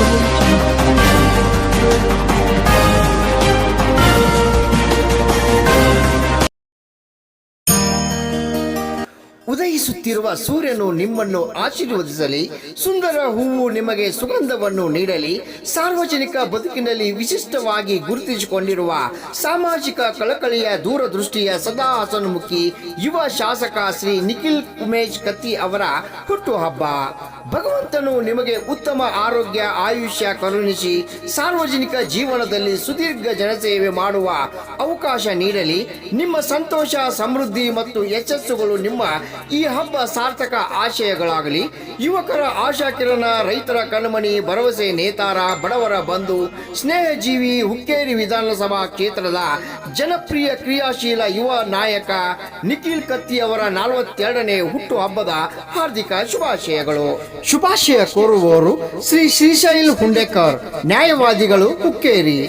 Audio ಉದಯಿಸುತ್ತಿರುವ ಸೂರ್ಯನು ನಿಮ್ಮನ್ನು ಆಶೀರ್ವದಿಸಲಿ, ಸುಂದರ ಹೂವು ನಿಮಗೆ ಸುಗಂಧವನ್ನು ನೀಡಲಿ, ಸಾರ್ವಜನಿಕ ಬದುಕಿನಲ್ಲಿ ವಿಶಿಷ್ಟವಾಗಿ ಗುರುತಿಸಿಕೊಂಡಿರುವ ಸಾಮಾಜಿಕ ಕಳಕಳಿಯ ದೂರದೃಷ್ಟಿಯ ಸದಾ ಹಸನ್ಮುಖಿ ಯುವ ಶಾಸಕ ಶ್ರೀ ನಿಖಿಲ್ ಉಮೇಶ್ ಕತ್ತಿ ಅವರ ಹುಟ್ಟುಹಬ್ಬ. ಭಗವಂತನು ನಿಮಗೆ ಉತ್ತಮ ಆರೋಗ್ಯ, ಆಯುಷ್ಯ ಕರುಣಿಸಿ ಸಾರ್ವಜನಿಕ ಜೀವನದಲ್ಲಿ ಸುದೀರ್ಘ ಜನಸೇವೆ ಮಾಡುವ ಅವಕಾಶ ನೀಡಲಿ. ನಿಮ್ಮ ಸಂತೋಷ, ಸಮೃದ್ಧಿ ಮತ್ತು ಯಶಸ್ಸುಗಳು ನಿಮ್ಮ ಈ ಹಬ್ಬ ಸಾರ್ಥಕ ಆಶಯಗಳಾಗಲಿ. ಯುವಕರ ಆಶಾಕಿರಣ ರೈತರ ಕಣ್ಮಣಿ, ಭರವಸೆ ನೇತಾರ, ಬಡವರ ಬಂಧು, ಸ್ನೇಹಜೀವಿ ಹುಕ್ಕೇರಿ ವಿಧಾನಸಭಾ ಕ್ಷೇತ್ರದ ಜನಪ್ರಿಯ ಕ್ರಿಯಾಶೀಲ ಯುವ ನಾಯಕ ನಿಖಿಲ್ ಕತ್ತಿ ಅವರ ನಲವತ್ತೆರಡನೇ ಹುಟ್ಟು ಹಬ್ಬದ ಹಾರ್ದಿಕ ಶುಭಾಶಯಗಳು. ಶುಭಾಶಯ ಕೋರುವವರು ಶ್ರೀ ಶ್ರೀಶೈಲ್ ಹುಂಡೇಕರ್, ನ್ಯಾಯವಾದಿಗಳು ಹುಕ್ಕೇರಿ.